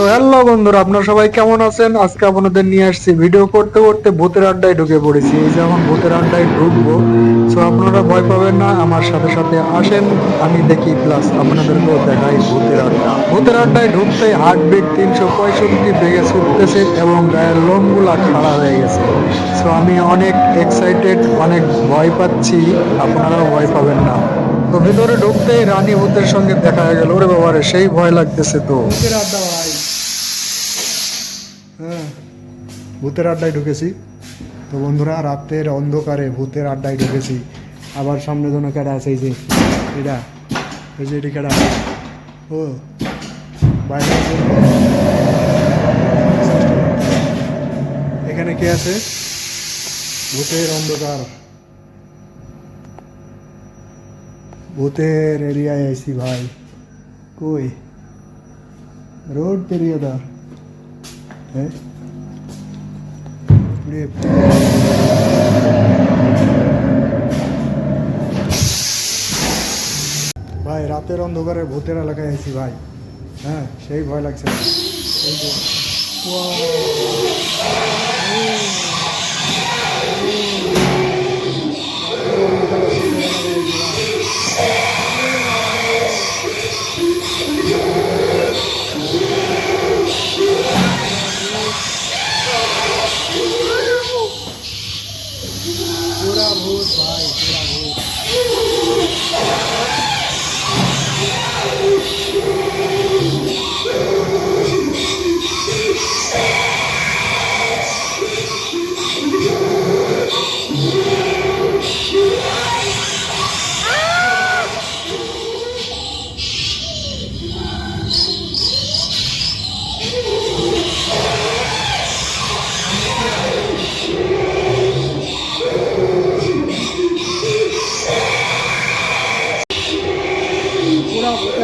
So hello বন্ধুরা, আপনারা সবাই কেমন আছেন? আজকে আপনাদের নিয়ে আসছি ভিডিও করতে করতে ভূতের আড্ডায় ঢুকে পড়েছি। এই যে এখন ভূতের আড্ডায় ঢুকবো। সো আপনারা ভয় পাবেন না, আমার সাথে সাথে আসেন, আমি দেখি প্লাস আপনাদেরকেও দেখাই ভূতের আড্ডা। ভূতের আড্ডায় ঢুকতে হার্টবিট তিনশো পঁয়ষট্টি বেগে ছুটতেছে এবং গায়ের লোমগুলা খাড়া হয়ে গেছে। সো আমি অনেক এক্সাইটেড অনেক ভয় পাচ্ছি, আপনারাও ভয় পাবেন না। তো ভিতরে ঢুকতেই রানী ভূতের সঙ্গে দেখা হয়ে গেল। ওরে বাবারে, সেই ভয় লাগতেছে তো। ভূতের আড্ডা হ্যাঁ ভূতের আড্ডায় ঢুকেছি। তো বন্ধুরা, রাতের অন্ধকারে ভূতের আড্ডায় ঢুকেছি। আবার সামনে জন্য কেডা আছে, এই যে, এটা, এই যে, এটি কেডা ও, বাইরে এখানে কে আছে? ভূতের অন্ধকার। ভূতের এরিয়ায় আইসি ভাই। কই? রোড পেরিয়ে দা হ্যাঁ? ভাই রাতের অন্ধকারে ভূতের এলাকায় আছি ভাই। হ্যাঁ সেই ভয় লাগছে। এই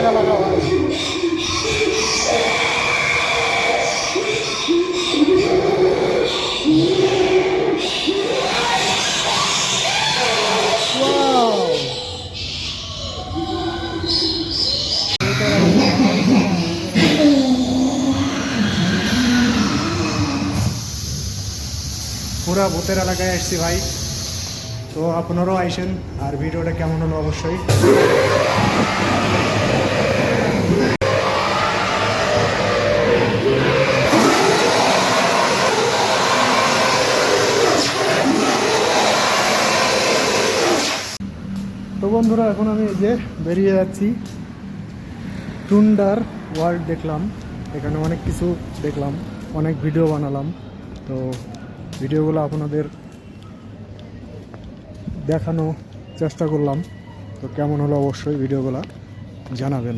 এলাকা ভাই Wow! পুরা ভূতের এলাকায় আসছি ভাই তো আপনারাও আইসেন, আর ভিডিওটা কেমন হলো অবশ্যই তো বন্ধুরা, এখন আমি যে বেরিয়ে যাচ্ছি। টুন্ডার ওয়ার্ল্ড দেখলাম। এখানে অনেক কিছু দেখলাম, অনেক ভিডিও বানালাম। তো ভিডিওগুলো আপনাদের দেখানো চেষ্টা করলাম। তো কেমন হলো অবশ্যই ভিডিওগুলো জানাবেন।